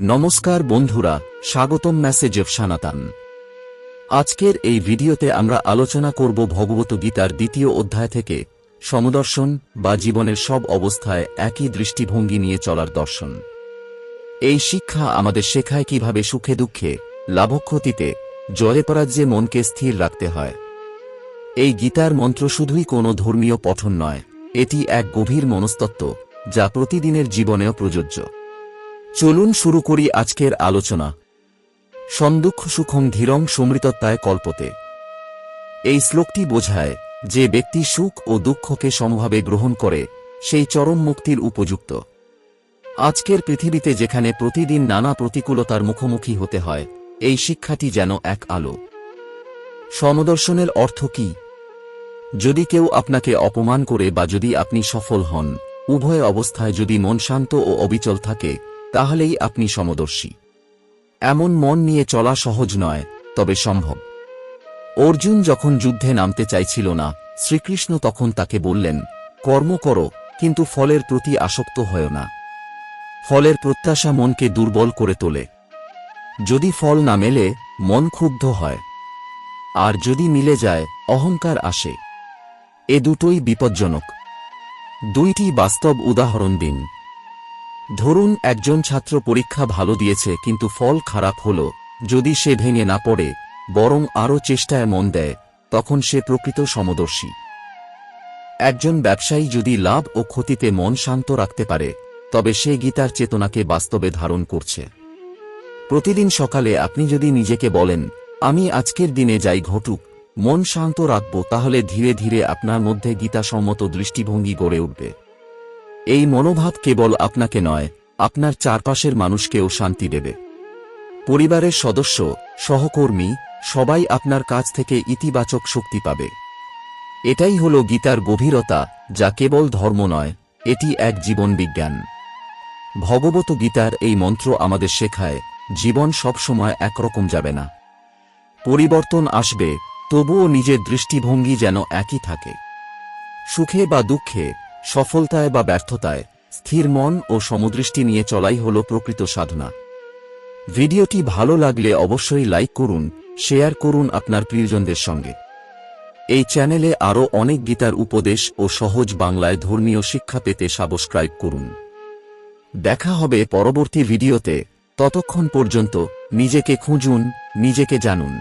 নমস্কার বন্ধুরা, স্বাগতম মেসেজ অফ সনাতন। আজকের এই ভিডিওতে আমরা আলোচনা করব ভগবত গীতার দ্বিতীয় অধ্যায় থেকে, সমদর্শন বা জীবনের সব অবস্থায় একই দৃষ্টিভঙ্গি নিয়ে চলার দর্শন। এই শিক্ষা আমাদের শেখায় কীভাবে সুখে দুঃখে লাভক্ষতিতে জয়ে পরাজ্যে মনকে স্থির রাখতে হয়। এই গীতার মন্ত্র শুধুই কোনো ধর্মীয় পঠন নয়, এটি এক গভীর মনস্তত্ত্ব যা প্রতিদিনের জীবনেও প্রযোজ্য। চলুন শুরু করি আজকের আলোচনা। সন্দুঃখ সুখং ধীরং সমৃতত্বায় কল্পতে। এই শ্লোকটি বোঝায় যে ব্যক্তি সুখ ও দুঃখকে সমভাবে গ্রহণ করে, সেই চরম মুক্তির উপযুক্ত। আজকের পৃথিবীতে যেখানে প্রতিদিন নানা প্রতিকূলতার মুখোমুখি হতে হয়, এই শিক্ষাটি যেন এক আলো। সমদর্শনের অর্থ কি? যদি কেউ আপনাকে অপমান করে বা যদি আপনি সফল হন, উভয় অবস্থায় যদি মন শান্ত ও অবিচল থাকে তাহলেই আপনি সমদর্শী। এমন মন নিয়ে চলা সহজ নয়, তবে সম্ভব। অর্জুন যখন যুদ্ধে নামতে চাইছিল না, শ্রীকৃষ্ণ তখন তাকে বললেন, কর্ম করো, কিন্তু ফলের প্রতি আসক্ত হয় না। ফলের প্রত্যাশা মনকে দুর্বল করে তোলে। যদি ফল না মেলে, মন ক্ষুব্ধ হয়। আর যদি মিলে যায়, অহংকার আসে। এ দুটোই বিপজ্জনক। দুইটি বাস্তব উদাহরণ দিন। ধরুন একজন ছাত্র পরীক্ষা ভালো দিয়েছে কিন্তু ফল খারাপ হল। যদি সে ভেঙে না পড়ে, বরং আরও চেষ্টায় মন দেয়, তখন সে প্রকৃত সমদর্শী। একজন ব্যবসায়ী যদি লাভ ও ক্ষতিতে মন শান্ত রাখতে পারে, তবে সে গীতার চেতনাকে বাস্তবে ধারণ করছে। প্রতিদিন সকালে আপনি যদি নিজেকে বলেন, আমি আজকের দিনে যাই ঘটুক, মন শান্ত রাখব, তাহলে ধীরে ধীরে আপনার মধ্যে গীতাসম্মত দৃষ্টিভঙ্গি গড়ে উঠবে। এই মনোভাব কেবল আপনাকে নয়, আপনার চারপাশের মানুষকেও শান্তি দেবে। পরিবারের সদস্য, সহকর্মী, সবাই আপনার কাছ থেকে ইতিবাচক শক্তি পাবে। এটাই হল গীতার গভীরতা, যা কেবল ধর্ম নয়, এটি এক জীবন বিজ্ঞান ভগবত গীতার এই মন্ত্র আমাদের শেখায়, জীবন সবসময় একরকম যাবে না। পরিবর্তন আসবে, তবুও নিজের দৃষ্টিভঙ্গি যেন একই থাকে। সুখে বা দুঃখে সফলতায় বা ব্যর্থতায় স্থির মন ও সমদৃষ্টি নিয়ে চলাই হল প্রকৃত সাধনা। ভিডিওটি ভালো লাগলে অবশ্যই লাইক করুন, শেয়ার করুন আপনার প্রিয়জনদের সঙ্গে। এই চ্যানেলে আরও অনেক গীতার উপদেশ ও সহজ বাংলায় ধর্মীয় শিক্ষা পেতে সাবস্ক্রাইব করুন। দেখা হবে পরবর্তী ভিডিওতে। ততক্ষণ পর্যন্ত নিজেকে খুঁজুন, নিজেকে জানুন।